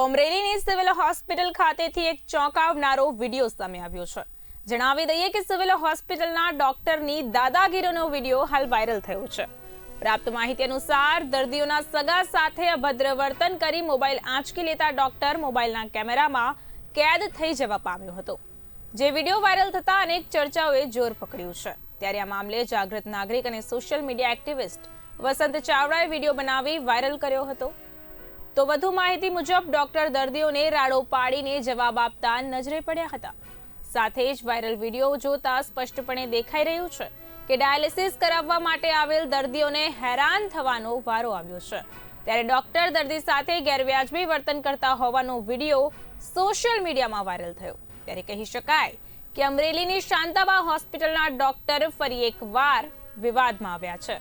તો અમરેલીની civil hospital ખાતેથી એક ચોંકાવનારો વીડિયો સામે આવ્યો છે. જણાવી દઈએ કે સિવિલ હોસ્પિટલના ડોક્ટરની દાદાગીરીનો વીડિયો હાલ વાયરલ થયો છે. પ્રાપ્ત માહિતી અનુસાર દર્દીઓના સગા સાથે અભદ્ર વર્તન કરી મોબાઈલ આંચકી લેતા ડોક્ટર મોબાઈલના કેમેરામાં કેદ થઈ જવા પામ્યો હતો. જે વીડિયો વાયરલ થતા અનેક ચર્ચાઓએ જોર પકડ્યું છે. ત્યારે આ મામલે જાગૃત નાગરિક અને સોશિયલ મીડિયા એક્ટિવિસ્ટ વસંત ચાવડાએ વીડિયો બનાવી વાયરલ કર્યો હતો. તો વધુ માહિતી મુજબ ડોક્ટર દર્દીઓને રાડો પાડીને જવાબ આપતા નજરે પડ્યા હતા. સાથે જ વાયરલ વીડિયો જોતા સ્પષ્ટપણે દેખાઈ રહ્યું છે કે ડાયાલિસિસ કરાવવા માટે આવેલ દર્દીઓને હેરાન થવાનો વારો આવ્યો છે. ત્યારે ડોક્ટર દર્દી સાથે ગેરવ્યાજબી વર્તન કરતા હોવાનો વીડિયો સોશિયલ મીડિયામાં વાયરલ થયો. ત્યારે કહી શકાય કે અમરેલીની શાંતાબા હોસ્પિટલના ડોક્ટર ફરી એકવાર વિવાદમાં આવ્યા છે.